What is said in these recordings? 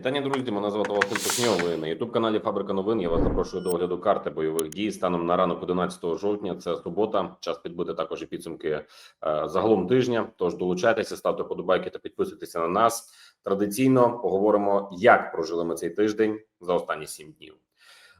Вітання, друзі. Мене звати Василь Пушньов. Ви на ютуб каналі Фабрика новин. Я вас запрошую до огляду карти бойових дій станом на ранок 11 жовтня. Це субота. Час підбити також і підсумки е, загалом тижня. Тож долучайтеся, ставте подобайки та підписуйтеся на нас. Традиційно поговоримо, як прожили ми цей тиждень за останні сім днів.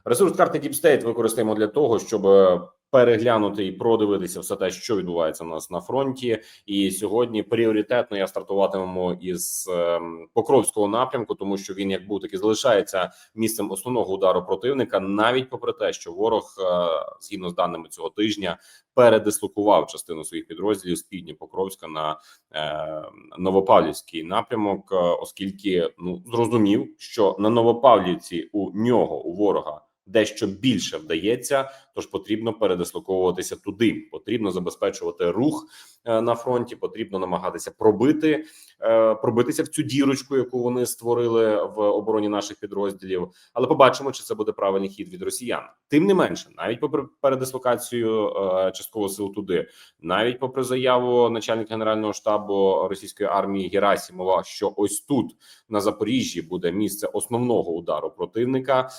Ресурс карти Deep State використаємо для того, щоб е, переглянути і продивитися все те, що відбувається у нас на фронті. І сьогодні пріоритетно я стартуватимемо із ем, Покровського напрямку, тому що він як був так і залишається місцем основного удару противника, навіть попри те, що ворог, е, згідно з даними цього тижня, передислокував частину своїх підрозділів з півдня Покровська на е, Новопавлівський напрямок, е, оскільки ну зрозумів, що на Новопавлівці у нього у ворога дещо більше вдається, тож потрібно передислоковуватися туди. Потрібно забезпечувати рух е, на фронті. Потрібно намагатися пробити е, пробитися в цю дірочку, яку вони створили в обороні наших підрозділів. Але побачимо, чи це буде правильний хід від росіян. Тим не менше, навіть попри передислокацію е, частково сил туди, навіть попри заяву начальника генерального штабу російської армії Герасімова, що ось тут на Запоріжжі буде місце основного удару противника,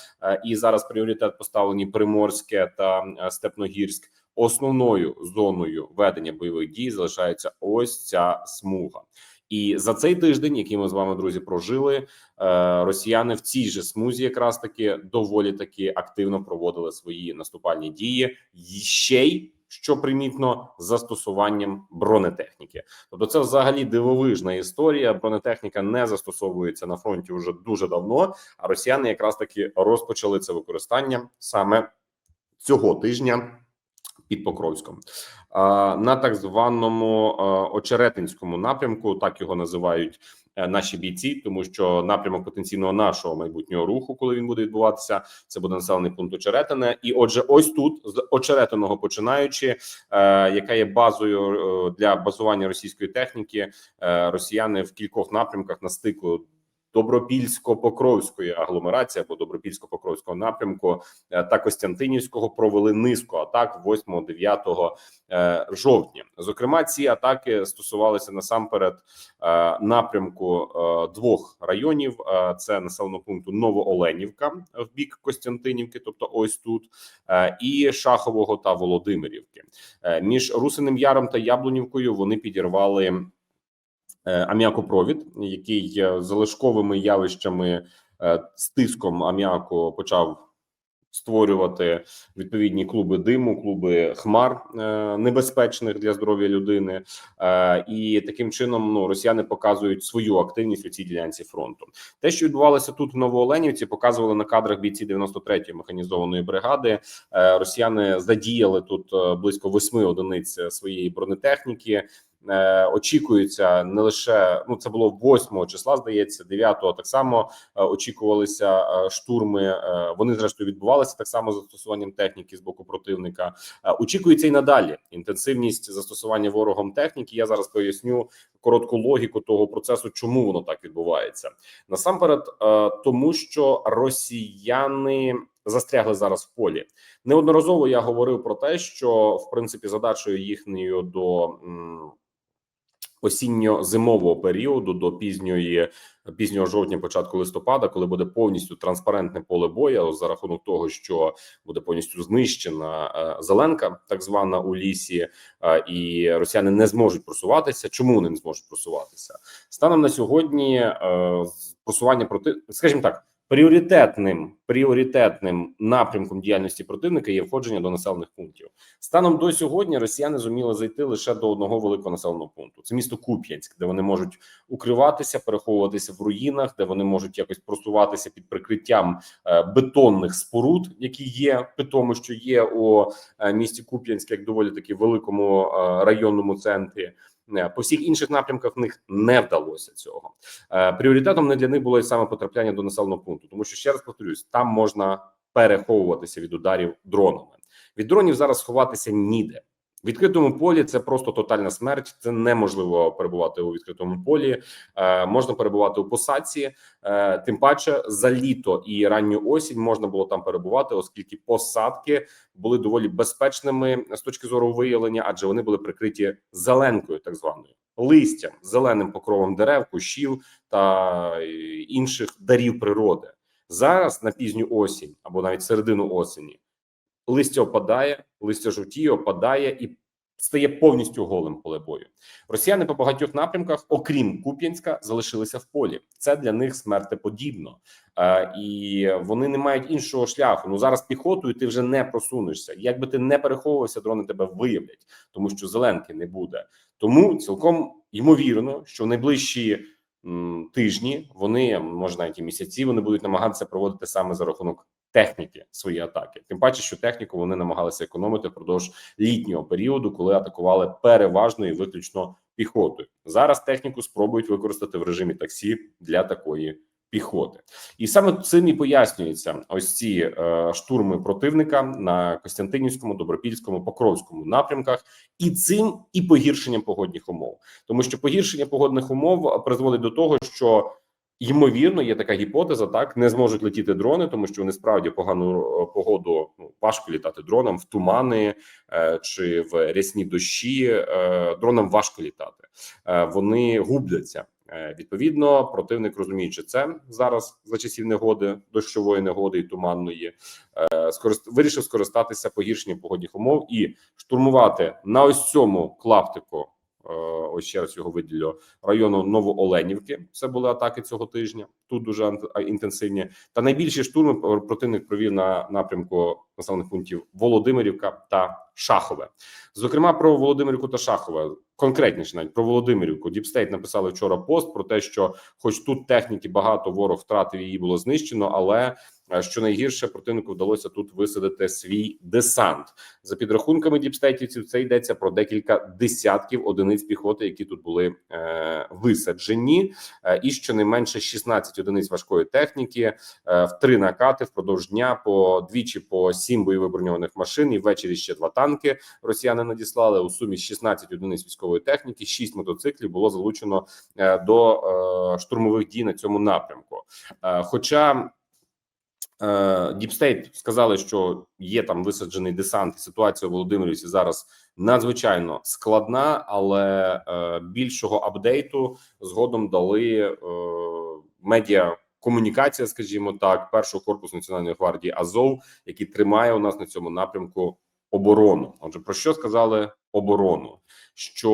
і зараз пріоритет поставлені Приморське та е, Степногірськ. Основною зоною ведення бойових дій залишається ось ця смуга. І за цей тиждень, який ми з вами друзі прожили, е, росіяни в цій же смузі, якраз таки доволі таки активно проводили свої наступальні дії, ще й що примітно застосуванням бронетехніки. Тобто, це взагалі дивовижна історія. Бронетехніка не застосовується на фронті вже дуже давно. А росіяни якраз таки розпочали це використання саме цього тижня під Покровськом. На так званому очеретинському напрямку, так його називають е, наші бійці, тому що напрямок потенційного нашого майбутнього руху, коли він буде відбуватися, це буде населений пункт Очеретине. І отже, ось тут з очеретиного починаючи, е, яка є базою е, для базування російської техніки, росіяни в кількох напрямках на стику. Добропільсько-Покровської агломерації або Добропільсько-Покровського напрямку е, та Костянтинівського провели низку атак 8-9 е, жовтня. Зокрема, ці атаки стосувалися насамперед е, напрямку двох районів: це населеного пункту Новооленівка в бік Костянтинівки, тобто ось тут, і Шахового та Володимирівки. Між Русиним Яром та Яблунівкою вони підірвали. Е, аміакопровід, який е, залишковими явищами е, з тиском аміаку почав створювати відповідні клуби диму, клуби хмар небезпечних для здоров'я людини, і таким чином ну росіяни показують свою активність у цій ділянці фронту. Те, що відбувалося тут в Новооленівці, показували на кадрах бійці 93-ї механізованої бригади. Росіяни задіяли тут близько восьми одиниць своєї бронетехніки. Е, очікується не лише ну це було 8 числа, здається, 9-го так само е, очікувалися е, штурми. Вони зрештою відбувалися так само застосуванням техніки з боку противника. Очікується і надалі інтенсивність застосування ворогом техніки. Я зараз поясню коротку логіку того процесу, чому воно так відбувається насамперед, тому що росіяни. Застрягли зараз в полі неодноразово. Я говорив про те, що в принципі задачею їхньою до осінньо-зимового періоду до пізньої пізнього жовтня, початку листопада, коли буде повністю транспарентне поле бою, за рахунок того, що буде повністю знищена е, зеленка, так звана у лісі, е, і росіяни не зможуть просуватися. Чому вони не зможуть просуватися станом на сьогодні? Е, просування проти, скажімо так. Пріоритетним пріоритетним напрямком діяльності противника є входження до населених пунктів. Станом до сьогодні росіяни зуміли зайти лише до одного великого населеного пункту. Це місто Куп'янськ, де вони можуть укриватися, переховуватися в руїнах, де вони можуть якось просуватися під прикриттям е, бетонних споруд, які є при тому, що є у е, місті Куп'янськ, як доволі таки великому е, районному центрі. Е, по всіх інших напрямках в них не вдалося цього. Е, пріоритетом не для них було і саме потрапляння до населеного пункту, тому що ще раз повторюсь, там можна переховуватися від ударів дронами. Від дронів зараз сховатися ніде. Відкритому полі це просто тотальна смерть. Це неможливо перебувати у відкритому полі. Е, можна перебувати у посадці, е, тим паче за літо і ранню осінь можна було там перебувати, оскільки посадки були доволі безпечними з точки зору виявлення, адже вони були прикриті зеленкою, так званою. листям, зеленим покровом дерев, кущів та е, інших дарів природи. Зараз на пізню осінь або навіть середину осені листя опадає, листя жовтіє, опадає і стає повністю голим поле бою. Росіяни по багатьох напрямках, окрім Куп'янська, залишилися в полі. Це для них смертеподібно, е, і вони не мають іншого шляху. Ну зараз піхотою ти вже не просунешся. Якби ти не переховувався, дрони тебе виявлять, тому що зеленки не буде. Тому цілком ймовірно, що в найближчі тижні вони може навіть і місяці вони будуть намагатися проводити саме за рахунок техніки свої атаки. Тим паче, що техніку вони намагалися економити впродовж літнього періоду, коли атакували переважно і виключно піхотою. Зараз техніку спробують використати в режимі таксі для такої піхоти, і саме цим і пояснюється ось ці е, штурми противника на Костянтинівському, Добропільському, Покровському напрямках, і цим і погіршенням погодних умов, тому що погіршення погодних умов призводить до того, що Ймовірно, є така гіпотеза, так не зможуть летіти дрони, тому що вони справді погану е, погоду ну важко літати дронам в тумани е, чи в рясні дощі. Е, дронам важко літати, е, вони губляться. Е, Відповідно, противник розуміючи це зараз за часів негоди, дощової негоди і туманної, е, скорист... вирішив скористатися погіршенням погодних умов і штурмувати на ось цьому клаптику. Е, Ось ще раз його виділю району Новооленівки. Це були атаки цього тижня. Тут дуже інтенсивні. Та найбільші штурми пр- противник провів на напрямку населених пунктів Володимирівка та Шахове. Зокрема, про Володимирівку та Шахове, конкретніше навіть про Володимирівку. Діпстейт написали вчора пост про те, що, хоч тут техніки багато, ворог втратив її було знищено, але що найгірше противнику вдалося тут висадити свій десант. За підрахунками діпстейтівців, це йдеться про декілька десятків одиниць піхоти, які тут були е, висаджені, е, і щонайменше 16 одиниць важкої техніки е, в три накати впродовж дня по двічі по сім бойовиброньованих машин. І ввечері ще два танки росіяни надіслали у сумі 16 одиниць військової техніки, 6 мотоциклів було залучено е, до е, штурмових дій на цьому напрямку. Е, Хоча Діпстейт сказали, що є там висаджений десант. Ситуація у Володимирівці зараз надзвичайно складна, але е, більшого апдейту згодом дали е, медіа. Комунікація, скажімо так, першого корпусу національної гвардії Азов, який тримає у нас на цьому напрямку оборону. Отже, про що сказали оборону? Що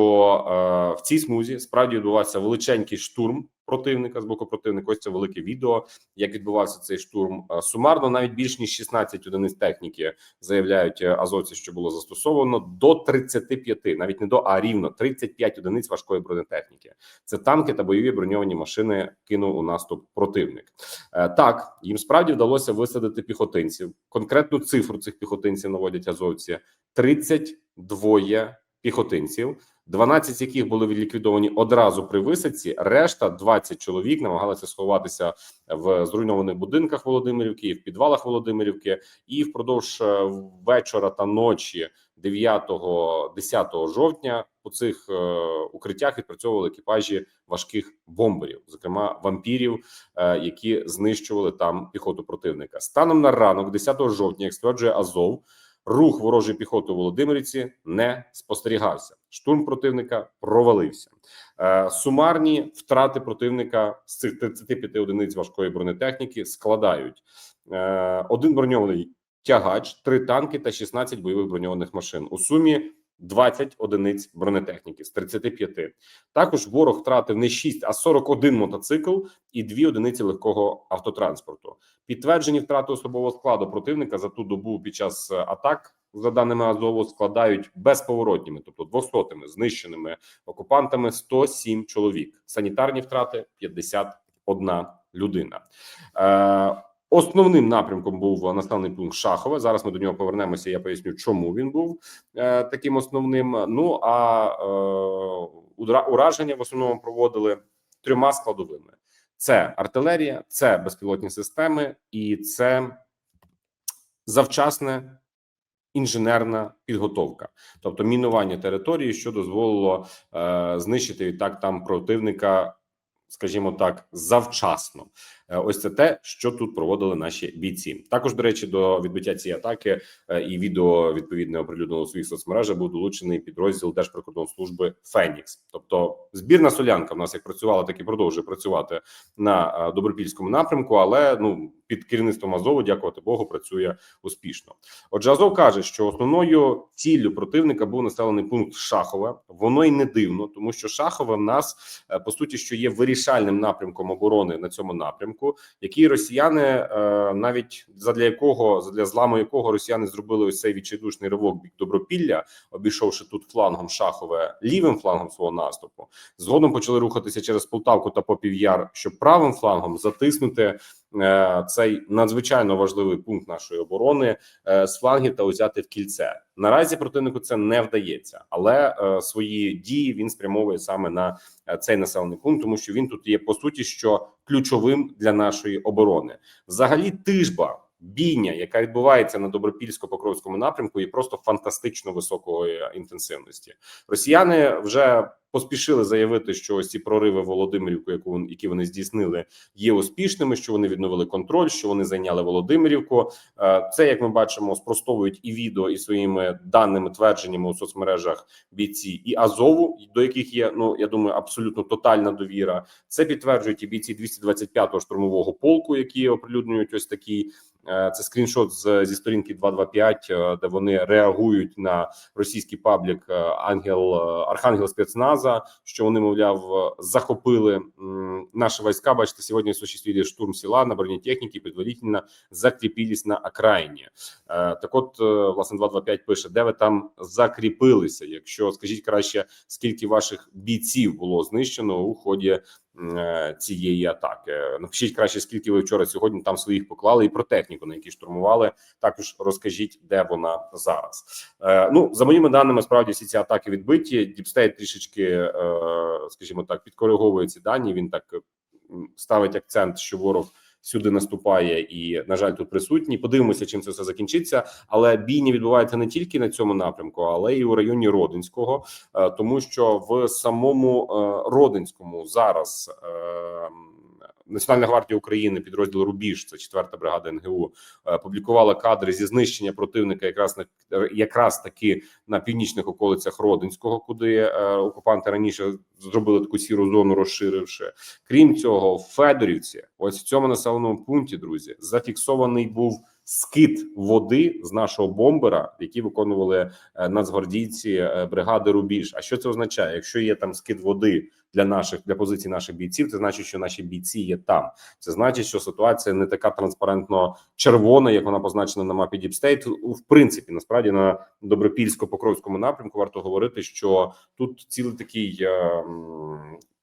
е, в цій смузі справді відбувався величенький штурм противника з боку противника. Ось це велике відео, як відбувався цей штурм. Е, Сумарно навіть більш ніж 16 одиниць техніки заявляють е, азовці, що було застосовано до 35, навіть не до а рівно 35 одиниць важкої бронетехніки. Це танки та бойові броньовані машини кинув у наступ противник. Е, Так їм справді вдалося висадити піхотинців. Конкретну цифру цих піхотинців наводять азовці: 32 піхотинців. 12 яких були відліквідовані одразу при висадці. Решта 20 чоловік намагалися сховатися в зруйнованих будинках Володимирівки, в підвалах Володимирівки, і впродовж е, вечора та ночі 9-10 жовтня у цих е, укриттях відпрацьовували екіпажі важких бомберів, зокрема вампірів, е, які знищували там піхоту противника. Станом на ранок, 10 жовтня, як стверджує Азов. Рух ворожої піхоти у Володимирівці не спостерігався. Штурм противника провалився. Е, Сумарні втрати противника з цих 35 одиниць важкої бронетехніки складають е, один броньований тягач, три танки та 16 бойових броньованих машин. У сумі 20 одиниць бронетехніки з 35. Також ворог втратив не 6, а 41 мотоцикл і дві одиниці легкого автотранспорту. Підтверджені втрати особового складу противника за ту добу під час е, атак, за даними Азову, складають безповоротніми, тобто 200 знищеними окупантами 107 чоловік. Санітарні втрати 51 людина. Е, Основним напрямком був населений пункт Шахове. Зараз ми до нього повернемося. Я поясню, чому він був е, таким основним. Ну а е, ураження в основному проводили трьома складовими: це артилерія, це безпілотні системи, і це завчасне інженерна підготовка, тобто мінування території, що дозволило е, знищити відтак там противника скажімо так, завчасно. Е, Ось це те, що тут проводили наші бійці. Також, до речі, до відбиття цієї атаки е, і відео відповідне оприлюднено у своїх соцмережах був долучений підрозділ Держприкордонслужби Фенікс. Тобто збірна солянка в нас як працювала, так і продовжує працювати на е, добропільському напрямку, але ну під керівництвом Азову, дякувати Богу, працює успішно. Отже, Азов каже, що основною ціллю противника був населений пункт Шахове. Воно й не дивно, тому що Шахове в нас по суті, що є вирішальним напрямком оборони на цьому напрямку, який росіяни е, навіть задля якого задля зламу якого росіяни зробили ось цей відчайдушний ривок бік добропілля, обійшовши тут флангом Шахове лівим флангом свого наступу. Згодом почали рухатися через Полтавку та Попів'яр, щоб правим флангом затиснути цей надзвичайно важливий пункт нашої оборони е, з флангів та узяти в кільце. Наразі противнику це не вдається, але е, свої дії він спрямовує саме на е, цей населений пункт, тому що він тут є по суті що ключовим для нашої оборони. Взагалі, тижба. Бійня, яка відбувається на добропільсько-покровському напрямку, є просто фантастично високої інтенсивності. Росіяни вже поспішили заявити, що ось ці прориви Володимирівку, яку які вони здійснили, є успішними. Що вони відновили контроль, що вони зайняли Володимирівку. Е, Це як ми бачимо, спростовують і відео, і своїми даними твердженнями у соцмережах бійці і Азову, до яких є ну я думаю, абсолютно тотальна довіра. Це підтверджують і бійці 225-го штурмового полку, які оприлюднюють ось такий. Е, Це скріншот з зі сторінки 225, е, де вони реагують на російський паблік е, Ангел Архангел спецназа, що вони мовляв захопили наші війська. Бачите, сьогодні осуществили штурм села на бронетехніки, предварительно закріпились на окраїні. Так, от власне 225 пише, де ви там закріпилися. Якщо скажіть краще, скільки ваших бійців було знищено у ході цієї атаки? Напишіть краще, скільки ви вчора сьогодні там своїх поклали, і про техніку, на якій штурмували. Також розкажіть, де вона зараз. Е, Ну за моїми даними, справді всі ці атаки відбиті. Діпстейт трішечки, е, скажімо так, підкориговує ці дані. Він так ставить акцент, що ворог. Сюди наступає і на жаль, тут присутні. Подивимося, чим це все закінчиться. Але бійні відбуваються не тільки на цьому напрямку, але й у районі Родинського, е, тому що в самому е, Родинському зараз е, Національна гвардія України, підрозділ Рубіж, це четверта бригада НГУ, е, публікувала кадри зі знищення противника, якраз на якраз таки на північних околицях Родинського, куди е, окупанти раніше зробили таку сіру зону, розширивши. Крім цього, в Федорівці, ось в цьому населеному пункті, друзі, зафіксований був скид води з нашого бомбера, які виконували е, нацгвардійці е, бригади Рубіж. А що це означає? Якщо є там скид води для наших для позицій наших бійців, це значить, що наші бійці є там. Це значить, що ситуація не така транспарентно червона, як вона позначена на мапі Діпстейт. В принципі, насправді на добропільсько-покровському напрямку варто говорити, що тут цілий такий.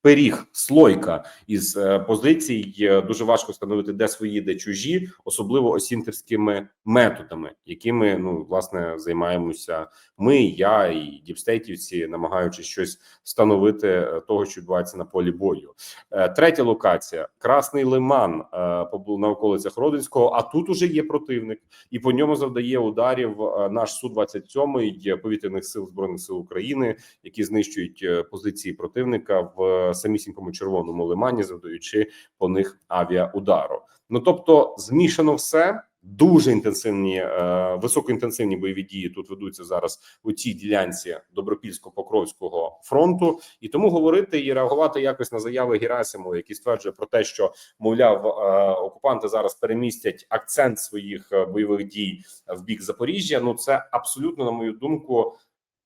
Пиріг слойка із е, позицій Е, дуже важко встановити, де свої, де чужі, особливо осінтерськими методами, якими ну власне займаємося ми, я і діпстейтівці, намагаючись щось встановити е, того, що відбувається на полі бою. Третя локація Красний Лиман на околицях Родинського. А тут уже є противник, і по ньому завдає ударів наш су 27 повітряних сил збройних сил України, які знищують позиції противника в самісінькому червоному лимані, завдаючи по них авіаудару. Ну тобто, змішано все. Дуже інтенсивні, е, високоінтенсивні бойові дії тут ведуться зараз у цій ділянці Добропільсько-Покровського фронту, і тому говорити і реагувати якось на заяви Герасимова, який стверджує про те, що мовляв е, окупанти зараз перемістять акцент своїх е, бойових дій в бік Запоріжжя. Ну це абсолютно, на мою думку,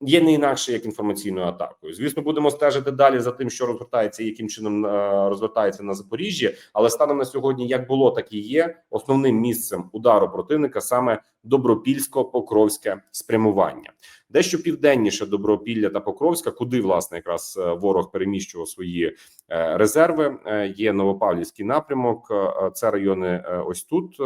є не інакше як інформаційною атакою. Звісно, будемо стежити далі за тим, що розгортається яким чином е, розвертається на Запоріжжі. Але станом на сьогодні, як було, так і є основним місцем удару противника саме добропільсько-покровське спрямування. Дещо південніше Добропілля та Покровська, куди власне якраз е, ворог переміщував свої е, резерви. Є Новопавлівський напрямок. Це райони ось тут.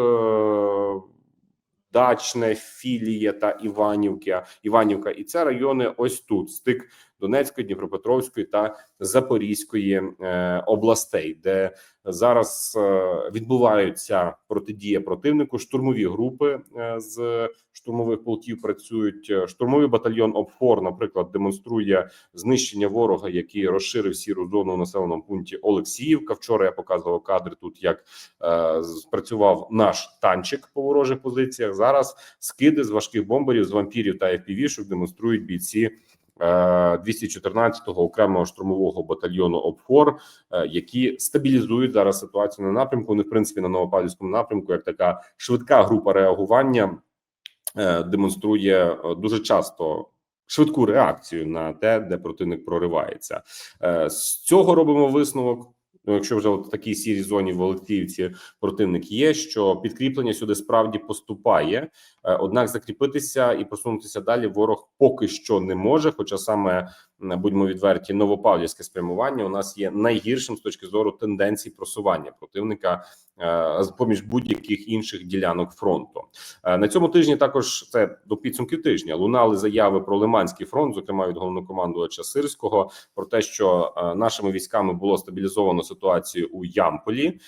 Дачне, Філія та Іванівка, Іванівка, і це райони ось тут, стик Донецької, Дніпропетровської та Запорізької е, областей, де зараз е, відбуваються протидія противнику. Штурмові групи е, з штурмових полків працюють. Е, Штурмовий батальйон ОПФОР, наприклад, демонструє знищення ворога, який розширив сіру зону в населеному пункті Олексіївка. Вчора я показував кадри тут, як е, спрацював наш танчик по ворожих позиціях. Зараз скиди з важких бомберів, з вампірів та FPV-шок демонструють бійці. Е, 214-го окремого штурмового батальйону ОПФОР, е, які стабілізують зараз ситуацію на напрямку. Вони в принципі на Новопавлівському напрямку, як така швидка група реагування, е, демонструє е, дуже часто швидку реакцію на те, де противник проривається. Е, З цього робимо висновок. Ну, якщо вже от в такій сірій зоні в Олексіївці противник є, що підкріплення сюди справді поступає. Е, Однак закріпитися і просунутися далі ворог поки що не може. Хоча саме будьмо відверті, новопавлівське спрямування у нас є найгіршим з точки зору тенденцій просування противника е, поміж будь-яких інших ділянок фронту. Е, На цьому тижні також це до підсумків тижня лунали заяви про Лиманський фронт, зокрема від головнокомандувача Сирського, про те, що нашими військами було стабілізовано ситуацію у Ямполі.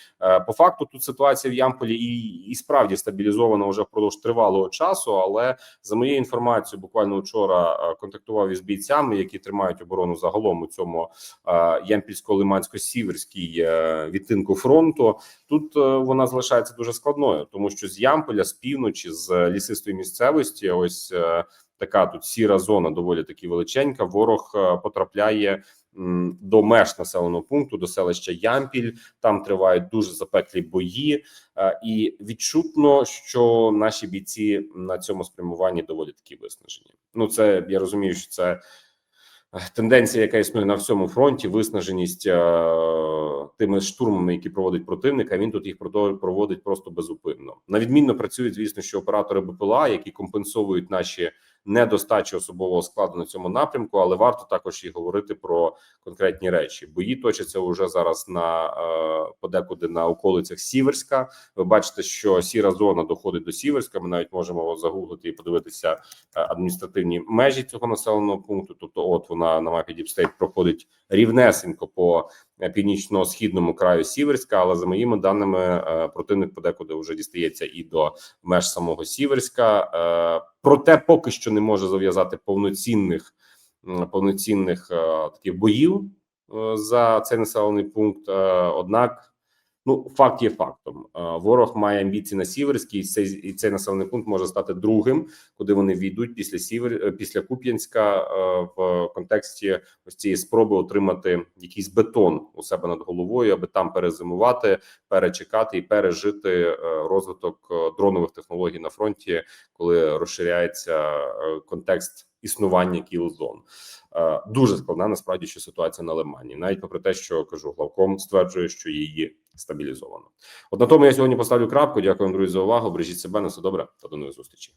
По факту тут ситуація в Ямполі і, і справді стабілізована вже впродовж тривалого часу. Але за моєю інформацією, буквально вчора е, контактував із бійцями, які тримають оборону загалом у цьому е, Ямпільсько-Лимансько-Сіверській е, відтинку фронту. Тут вона залишається дуже складною, тому що з Ямполя, з півночі, з лісистої місцевості, ось така тут сіра зона, доволі таки величенька. Ворог потрапляє до меж населеного пункту, до селища Ямпіль. Там тривають дуже запеклі бої, е, і відчутно, що наші бійці на цьому спрямуванні доволі такі виснажені. Ну, це я розумію, що це е, тенденція, яка існує на всьому фронті, виснаженість е, тими штурмами, які проводить противник. А він тут їх проводить просто безупинно. На відмінно працюють, звісно, що оператори БПЛА, які компенсують наші недостачі особового складу на цьому напрямку, але варто також і говорити про конкретні речі. Бої точаться уже зараз на е, подекуди на околицях Сіверська. Ви бачите, що сіра зона доходить до Сіверська. Ми навіть можемо загуглити і подивитися е, адміністративні межі цього населеного пункту. Тобто, от вона на мапі Діпстейт проходить рівнесенько по е, північно-східному краю Сіверська. Але за моїми даними, противник подекуди вже дістається і до меж самого Сіверська. Проте поки що не може зав'язати повноцінних повноцінних е, таких боїв е, за цей населений пункт. Е, Однак, ну факт є фактом. Е, Ворог має амбіції на Сіверській, і цей і цей населений пункт може стати другим, куди вони війдуть після Сівер е, після Куп'янська е, в контексті ось цієї спроби отримати якийсь бетон у себе над головою, аби там перезимувати, перечекати і пережити розвиток дронових технологій на фронті, коли розширяється контекст існування кіл-зон. Дуже складна насправді що ситуація на Лимані, навіть попри те, що кажу, главком стверджує, що її стабілізовано. От на тому я сьогодні поставлю крапку. Дякую вам, друзі, за увагу. Бережіть себе на все добре та до нових зустрічей.